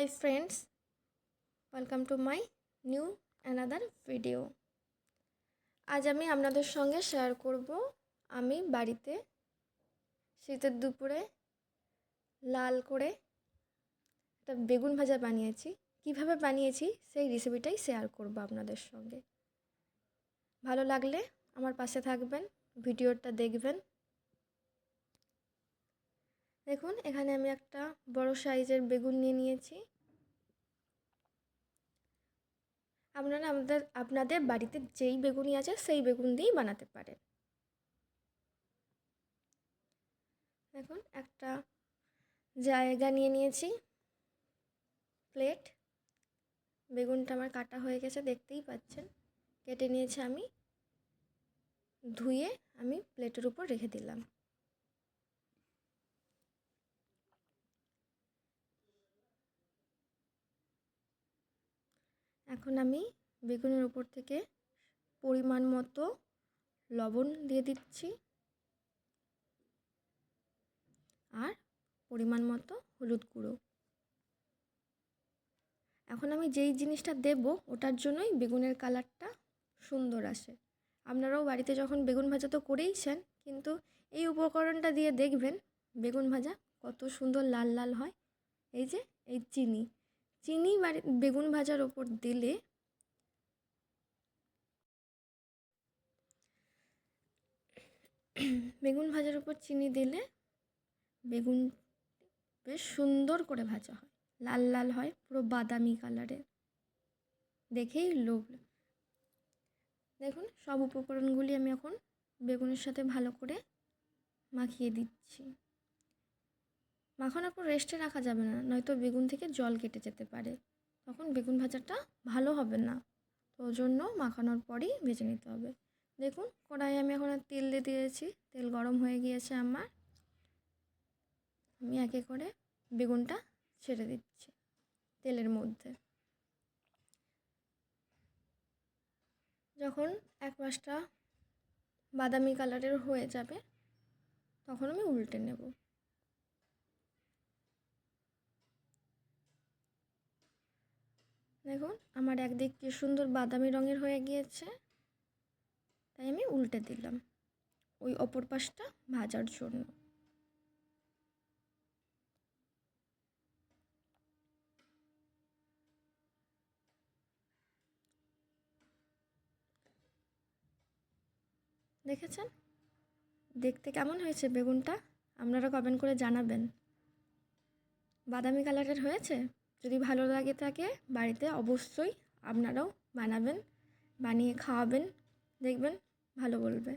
Hi friends, welcome to my new another video. আজ আমি আপনাদের সঙ্গে শেয়ার করব আমি বাড়িতে শীতের দুপুরে লাল করে একটা বেগুন ভাজা বানিয়েছি। কীভাবে বানিয়েছি সেই রেসিপিটাই শেয়ার করব আপনাদের সঙ্গে। ভালো লাগলে আমার পাশে থাকবেন ভিডিওটা দেখবেন। দেখুন এখানে আমি একটা বড় সাইজের বেগুন নিয়ে নিয়েছি। আপনারা আমাদের, আপনাদের বাড়িতে যেই বেগুনই আছে সেই বেগুন দিয়েই বানাতে পারেন। দেখুন, একটা জায়গা নিয়ে নিয়েছি। প্লেট। বেগুনটা আমার কাটা হয়ে গেছে, দেখতেই পাচ্ছেন। কেটে নিয়েছি আমি। ধুয়ে আমি প্লেটের উপর রেখে দিলাম। এখন আমি বেগুনের উপর থেকে পরিমাণ মতো লবণ দিয়ে দিচ্ছি। আর পরিমাণ মতো হলুদ গুঁড়ো। এখন আমি যেই জিনিসটা দেব, ওটার জন্যই বেগুনের কালারটা সুন্দর আসে। আপনারাও বাড়িতে যখন বেগুন ভাজা তো করেইছেন কিন্তু এই উপকরণটা দিয়ে দেখবেন বেগুন ভাজা কত সুন্দর লাল লাল হয়। এই যে, এই চিনি। চিনি বেগুন ভাজার ওপর দিলে বেগুন ভাজার উপর চিনি দিলে বেগুন বেশ সুন্দর করে ভাজা হয়। লাল লাল হয়, পুরো বাদামি কালারের দেখেই লোভ। দেখুন, সব উপকরণগুলি আমি এখন বেগুনের সাথে ভালো করে মাখিয়ে দিচ্ছি। মাখানোর রেস্টে রাখা যাবে না, নয়তো বেগুন থেকে জল কেটে যেতে পারে। তখন বেগুন ভাজাটা ভালো হবে না। তো জন্য মাখানোর পরই ভেজে নিতে হবে। দেখুন কড়াই আমি এখন তেল দিয়ে দিয়েছি, তেল গরম হয়ে গিয়েছে আমার। আমি একে করে বেগুনটা ছেড়ে দিচ্ছি তেলের মধ্যে। যখন এক মাসটা বাদামি কালারের হয়ে যাবে, তখন আমি উল্টে নেব। দেখুন, আমার একদিক কি সুন্দর বাদামি রঙের হয়ে গিয়েছে। তাই আমি উল্টে দিলাম। ওই অপর পাশটা ভাজার জন্য। দেখেছেন? দেখতে কেমন হয়েছে বেগুনটা? আপনারা কমেন্ট করে জানাবেন। বাদামি কালারের হয়েছে? যদি ভালো লাগে থাকে বাড়িতে অবশ্যই আপনারাও বানাবেন বানিয়ে খাওয়াবেন দেখবেন ভালো বলবে।